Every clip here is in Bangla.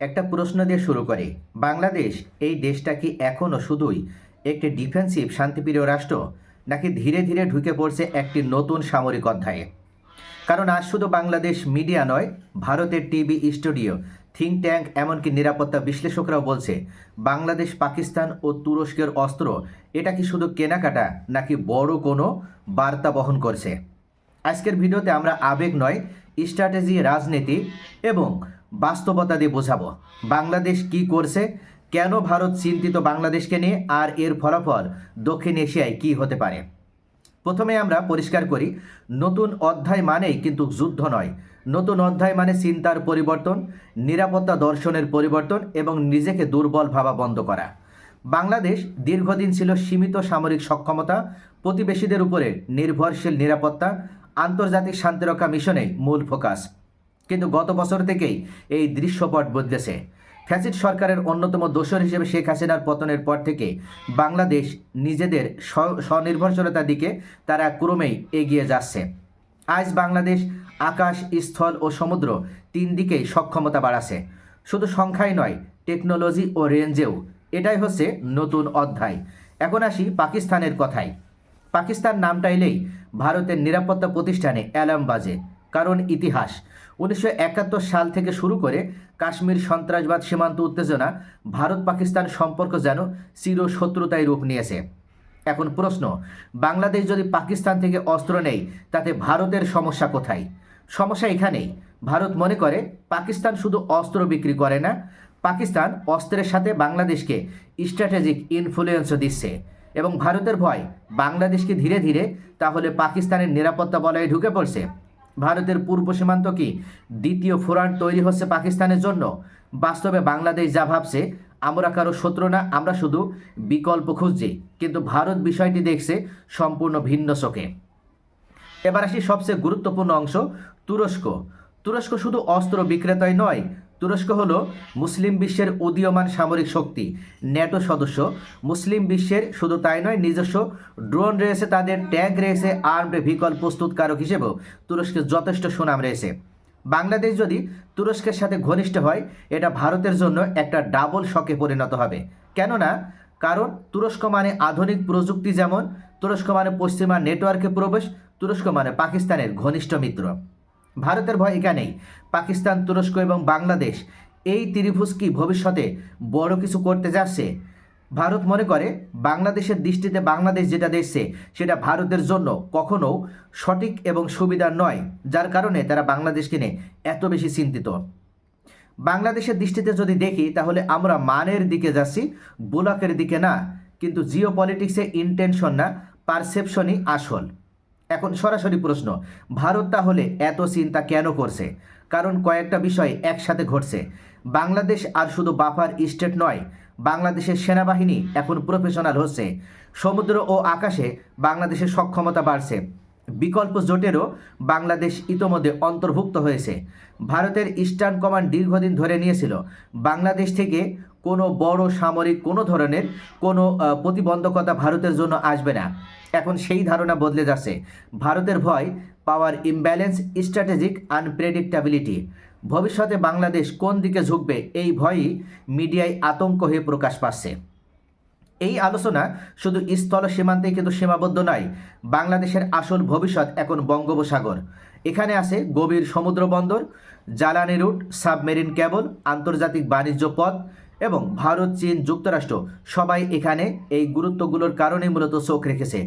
একটা প্রশ্ন দিয়ে শুরু করে। বাংলাদেশ এই দেশটা কি এখনও শুধুই একটি ডিফেন্সিভ, শান্তিপ্রিয় রাষ্ট্র, নাকি ধীরে ধীরে ঢুকে পড়ছে একটি নতুন সামরিক অধ্যায়ে? কারণ আজ শুধু বাংলাদেশ মিডিয়া নয়, ভারতের টিভি স্টুডিও, থিঙ্ক ট্যাঙ্ক, এমনকি নিরাপত্তা বিশ্লেষকরাও বলছে, বাংলাদেশ, পাকিস্তান ও তুরস্কের অস্ত্র, এটা কি শুধু কেনাকাটা, নাকি বড় কোনো বার্তা বহন করছে? আজকের ভিডিওতে আমরা আবেগ নয়, স্ট্র্যাটেজি, রাজনীতি এবং বাস্তবতা দিয়ে বোঝাবো। বাংলাদেশ কি করছে? কেন ভারত চিন্তিত বাংলাদেশকে নিয়ে? আর এর ফলাফল দক্ষিণ এশিয়ায় কি হতে পারে? প্রথমে আমরা পরিষ্কার করি, নতুন অধ্যায় মানেই কিন্তু যুদ্ধ নয়। নতুন অধ্যায় মানে চিন্তার পরিবর্তন, নিরাপত্তা দর্শনের পরিবর্তন এবং নিজেকে দুর্বল ভাবা বন্ধ করা। বাংলাদেশ দীর্ঘদিন ছিল সীমিত সামরিক সক্ষমতা, প্রতিবেশীদের উপরে নির্ভরশীল নিরাপত্তা, আন্তর্জাতিক শান্তিরক্ষা মিশনে মূল ফোকাস। কিন্তু গত বছর থেকেই এই দৃশ্যপট বদলেছে। ফ্যাসিড সরকারের অন্যতম দোষর হিসেবে শেখ হাসিনার পতনের পর থেকে বাংলাদেশ নিজেদের স্ব- স্বনির্ভরশীলতার দিকে তারা ক্রমেই এগিয়ে যাচ্ছে। আজ বাংলাদেশ, আকাশ, স্থল ও সমুদ্র তিন দিকেই সক্ষমতা বাড়াচ্ছে। শুধু সংখ্যাই নয়, টেকনোলজি ও রেঞ্জেও। এটাই হচ্ছে নতুন অধ্যায়। এখন আসি পাকিস্তানের কথায়। পাকিস্তান নামটা এলেই ভারতের নিরাপত্তা প্রতিষ্ঠানে অ্যালার্ম বাজে, কারণ ইতিহাস। উনিশশো একাত্তর সাল থেকে শুরু করে কাশ্মীর সন্ত্রাসবাদ সীমান্ত উত্তেজনা, ভারত পাকিস্তান সম্পর্ক যেন চিরশত্রুতায় রূপ নিয়েছে। এখন প্রশ্ন, বাংলাদেশ যদি পাকিস্তান থেকে অস্ত্র নেই তাতে ভারতের সমস্যা কোথায়? সমস্যা এখানেই। ভারত মনে করে, পাকিস্তান শুধু অস্ত্র বিক্রি করে না, পাকিস্তান অস্ত্রের সাথে বাংলাদেশকে স্ট্র্যাটেজিক ইনফ্লুয়েন্সও দিচ্ছে। এবং ভারতের ভয়, বাংলাদেশকে ধীরে ধীরে তাহলে পাকিস্তানের নিরাপত্তা বলয়ে ঢুকে পড়ছে। ভারতের পূর্ব সীমান্ত কি? দ্বিতীয় ফোরান তৈরি হচ্ছে পাকিস্তানের জন্য। বাস্তবে বাংলাদেশ যা ভাবছে, আমরা কারও শত্রু না, আমরা শুধু বিকল্প খুঁজছি। কিন্তু ভারত বিষয়টি দেখছে সম্পূর্ণ ভিন্ন চোখে। এবার আসি সবচেয়ে গুরুত্বপূর্ণ অংশ, তুরস্ক। তুরস্ক শুধু অস্ত্র বিক্রেতাই নয় তুরস্ক হলো মুসলিম বিশ্বের উদীয়মান সামরিক শক্তি, ন্যাটো সদস্য। মুসলিম বিশ্বের শুধু তাই নয়, নিজস্ব ড্রোন রয়েছে, তাদের ট্যাঙ্ক রয়েছে, আর্মড ভিকল প্রস্তুতকারক হিসেবেও তুরস্কের যথেষ্ট সুনাম রয়েছে। বাংলাদেশ যদি তুরস্কের সাথে ঘনিষ্ঠ হয়, এটা ভারতের জন্য একটা ডাবল শকে পরিণত হবে। কেননা, কারণ তুরস্ক মানে আধুনিক প্রযুক্তি যেমন, তুরস্ক মানে পশ্চিমা নেটওয়ার্কে প্রবেশ, তুরস্ক মানে পাকিস্তানের ঘনিষ্ঠ মিত্র। ভারতের ভয় এখানেই। পাকিস্তান, তুরস্ক এবং বাংলাদেশ এই ত্রিভুজ কি ভবিষ্যতে বড় কিছু করতে যাচ্ছে। ভারত মনে করে, বাংলাদেশের দৃষ্টিতে বাংলাদেশ যেটা দেখছে, সেটা ভারতের জন্য কখনো সঠিক এবং সুবিধার নয়, যার কারণে তারা বাংলাদেশকে নিয়ে এত বেশি চিন্তিত। বাংলাদেশের দৃষ্টিতে যদি দেখি, তাহলে আমরা মানের দিকে যাচ্ছি বুলাকের দিকে না। কিন্তু জিও পলিটিক্সে ইন্টেনশন না পারসেপশনই আসল। এখন সরাসরি প্রশ্ন, ভারত তাহলে এত চিন্তা কেন করছে? কারণ কয়েকটা বিষয় একসাথে ঘটছে। বাংলাদেশ আর শুধু বাফার স্টেট নয়, বাংলাদেশের সেনাবাহিনী এখন প্রফেশনাল হচ্ছে। সমুদ্র ও আকাশে বাংলাদেশের সক্ষমতা বাড়ছে। বিকল্প জোটেরও বাংলাদেশ ইতোমধ্যে অন্তর্ভুক্ত হয়েছে। ভারতের ইস্টার্ন কমান্ড দীর্ঘদিন ধরে নিয়েছিল, বাংলাদেশ থেকে কোনো বড় সামরিক কোনো ধরনের কোনো প্রতিবন্ধকতা ভারতের জন্য আসবে না। এখন সেই ধারণা বদলে যাচ্ছে। ভারতের ভয় পাওয়ার ইমব্যালেন্স স্ট্র্যাটেজিক আনপ্রেডিক্টাবিলিটি ভবিষ্যতে বাংলাদেশ কোন দিকে ঝুঁকবে, এই ভয়ই মিডিয়ায় আতঙ্ক হয়ে প্রকাশ পাচ্ছে। এই আলোচনা শুধু স্থল সীমান্তেই কিন্তু সীমাবদ্ধ নয়, বাংলাদেশের আসল ভবিষ্যৎ এখন বঙ্গোপসাগর। এখানে আছে গভীর সমুদ্র বন্দর, জ্বালানি রুট, সাবমেরিন কেবল, আন্তর্জাতিক বাণিজ্য পথ এবং ভারত, চীন যুক্তরাষ্ট্র সবাই এখানে এই গুরুত্বগুলোর কারণে মূলত চোখ রেখেছে।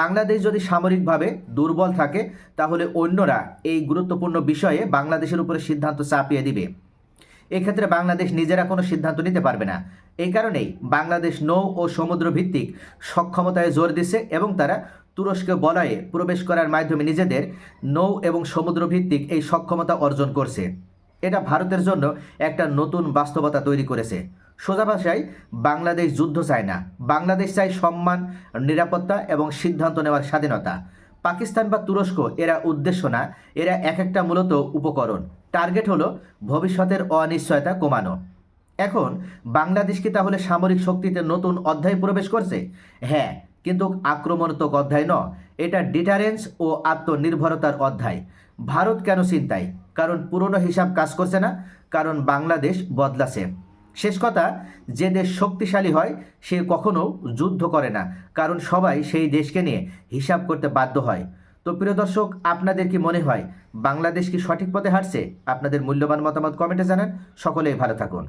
বাংলাদেশ যদি সামরিকভাবে দুর্বল থাকে, তাহলে অন্যরা এই গুরুত্বপূর্ণ বিষয়ে বাংলাদেশের উপরে সিদ্ধান্ত চাপিয়ে দিবে। এক্ষেত্রে বাংলাদেশ নিজেরা কোনো সিদ্ধান্ত নিতে পারবে না। এই কারণেই বাংলাদেশ নৌ ও সমুদ্র ভিত্তিক সক্ষমতায় জোর দিচ্ছে এবং তারা তুরস্ক বলয়ে প্রবেশ করার মাধ্যমে নিজেদের নৌ এবং সমুদ্র ভিত্তিক এই সক্ষমতা অর্জন করছে। এটা ভারতের জন্য একটা নতুন বাস্তবতা তৈরি করেছে। সোজা ভাষায়, বাংলাদেশ যুদ্ধ চায় না। বাংলাদেশ চায় সম্মান, নিরাপত্তা এবং সিদ্ধান্ত নেওয়ার স্বাধীনতা। পাকিস্তান বা তুরস্ক, এরা উদ্দেশ্য না, এরা এক একটা মূলত উপকরণ। টার্গেট হলো ভবিষ্যতের অনিশ্চয়তা কমানো। এখন, বাংলাদেশ কি তাহলে সামরিক শক্তিতে নতুন অধ্যায় প্রবেশ করছে? হ্যাঁ কিন্তু আক্রমণাত্মক অধ্যায় ন এটা ডিটারেন্স ও আত্মনির্ভরতার অধ্যায়। ভারত কেন চিন্তায়? কারণ পুরনো হিসাব কাজ করছে না, কারণ বাংলাদেশ বদলাছে। শেষ কথা, যে দেশ শক্তিশালী হয়, সে কখনো যুদ্ধ করে না, কারণ সবাই সেই দেশকে নিয়ে হিসাব করতে বাধ্য হয়। তো প্রিয় দর্শক, আপনাদের কি মনে হয়, বাংলাদেশ কি সঠিক পথে হাঁটছে? আপনাদের মূল্যবান মতামত কমেন্টে জানান। সকলেই ভালো থাকুন।